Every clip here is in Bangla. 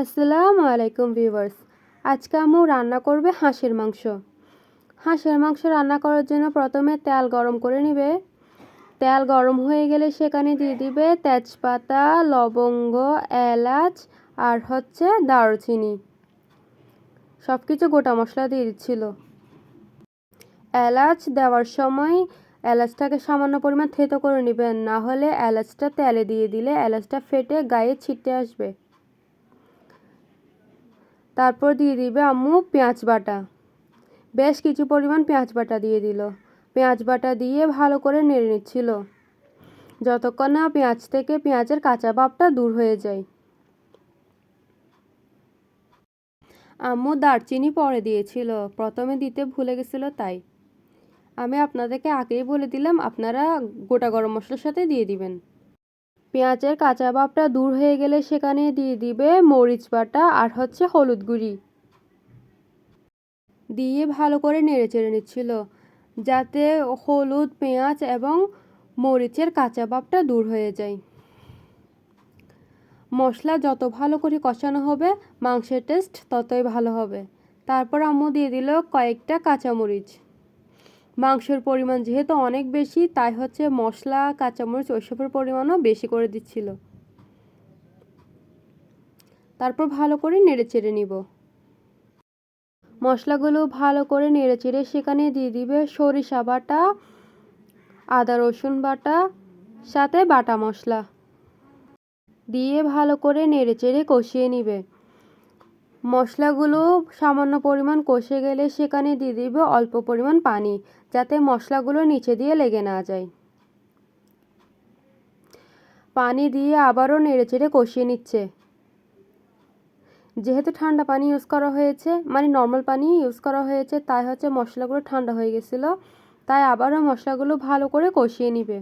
আসসালামু আলাইকুম ভিউয়ার্স। আজকে আম্মু রান্না করবে হাঁসের মাংস। হাঁসের মাংস রান্না করার জন্য প্রথমে তেল গরম করে নেবে। তেল গরম হয়ে গেলে সেখানে দিয়ে দিবে তেজপাতা, লবঙ্গ, এলাচ আর হচ্ছে দারুচিনি। সব কিছু গোটা মশলা দিয়ে দিচ্ছিল। এলাচ দেওয়ার সময় এলাচটাকে সামান্য পরিমাণ থেতো করে নেবেন, না হলে এলাচটা তেলে দিয়ে দিলে এলাচটা ফেটে গায়ে ছিটে আসবে। তারপর দিয়ে দিবে আম্মু পেঁয়াজ বাটা। বেশ কিছু পরিমাণ পেঁয়াজ বাটা দিয়ে দিল। পেঁয়াজ বাটা দিয়ে ভালো করে নেড়ে নিচ্ছিল। যতক্ষণ না পেঁয়াজ থেকে পেঁয়াজের কাঁচা ভাবটা দূর হয়ে যায়। আম্মু দারচিনি পরে দিয়েছিল। প্রথমে দিতে ভুলে গেছিল তাই। আমি আপনাদেরকে আগেই বলে দিলাম, আপনারা গোটা গরম মশলার সাথে দিয়ে দিবেন। পেঁয়াজের কাঁচা ভাবটা দূর হয়ে গেলে সেখানে দিয়ে দিবে মরিচ বাটা আর হচ্ছে হলুদ গুঁড়ি। দিয়ে ভালো করে নেড়ে চেড়ে নিচ্ছিল, যাতে হলুদ, পেঁয়াজ এবং মরিচের কাঁচা ভাবটা দূর হয়ে যায়। মশলা যত ভালো করে কষানো হবে, মাংসের টেস্ট ততই ভালো হবে। তারপর আম্মু দিয়ে দিল কয়েকটা কাঁচামরিচ। মাংসের পরিমাণ যেহেতু অনেক বেশি, তাই হচ্ছে মশলা, কাঁচামরিচ ওইসবের পরিমাণও বেশি করে দিচ্ছিল। তারপর ভালো করে নেড়ে চেড়ে নিব। মশলাগুলো ভালো করে নেড়ে চেড়ে সেখানে দিয়ে দিবে সরিষা বাটা, আদা রসুন বাটা, সাথে বাটা মশলা। দিয়ে ভালো করে নেড়ে চেড়ে কষিয়ে নিবে। মশলাগুলো সামান্য পরিমাণ কষে গেলে সেখানে দিয়ে দিবে অল্প পরিমাণ পানি, যাতে মশলাগুলো নিচে দিয়ে লেগে না যায়। পানি দিয়ে আবারও নেড়েচেড়ে কষিয়ে নিচ্ছে। যেহেতু ঠান্ডা পানি ইউজ করা হয়েছে মানে নর্মাল পানি ইউজ করা হয়েছে, তাই হচ্ছে মশলাগুলো ঠান্ডা হয়ে গেছিল, তাই আবারও মশলাগুলো ভালো করে কষিয়ে নিবে।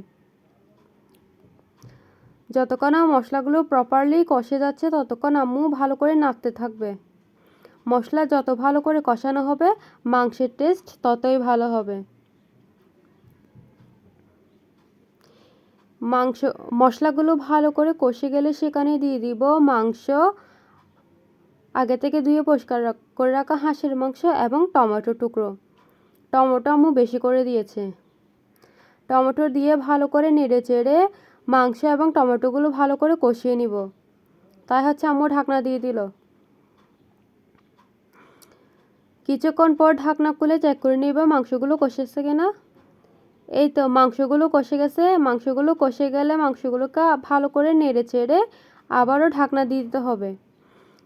যতক্ষণ মশলাগুলো প্রপারলি কষে যাচ্ছে, ততক্ষণ আম্মু ভালো করে নাড়তে থাকবে। মশলা যত ভালো করে কষানো হবে, মাংসের টেস্ট ততই ভালো হবে। মাংস, মশলাগুলো ভালো করে কষে গেলে সেখানে দিয়ে দিব মাংস, আগে থেকে ধুয়ে পরিষ্কার করে রাখা হাঁসের মাংস এবং টমেটো টুকরো। টমেটো আম্মু বেশি করে দিয়েছে। টমেটো দিয়ে ভালো করে নেড়ে চেড়ে মাংস এবং টমেটোগুলো ভালো করে কষিয়ে নিব। তাই হচ্ছে আম্মু ঢাকনা দিয়ে দিল। কিছুক্ষণ পর ঢাকনা খুলে চেক করে নিবে মাংসগুলো কষেছে কিনা। এই তো মাংসগুলো কষে গেছে, মাংসগুলো কষে গেলে মাংসগুলোকে ভালো করে নেড়ে চেড়ে আবারও ঢাকনা দিয়ে দিতে হবে।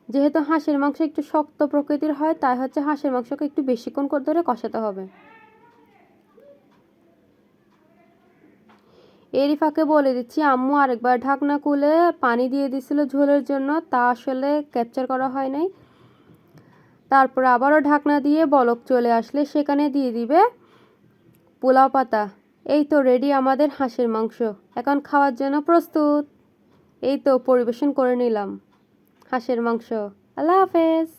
যেহেতু হাঁসের মাংস একটু শক্ত প্রকৃতির হয়, তাই হচ্ছে হাঁসের মাংসকে একটু বেশিক্ষণ করে ধরে কষাতে হবে। এরই ফাঁকে বলে দিচ্ছি, আম্মু, আরেকবার ঢাকনা খুলে পানি দিয়ে দিছিল ঝোলের জন্য, তা আসলে ক্যাপচার করা হয় নাই। তারপর আবারও ঢাকনা দিয়ে বলক চলে আসলে সেখানে দিয়ে দিবে পোলাও পাতা। এই তো রেডি আমাদের হাঁসের মাংস। এখন খাওয়ার জন্য প্রস্তুত। এই তো পরিবেশন করে নিলাম হাঁসের মাংস। আল্লাহ হাফেজ।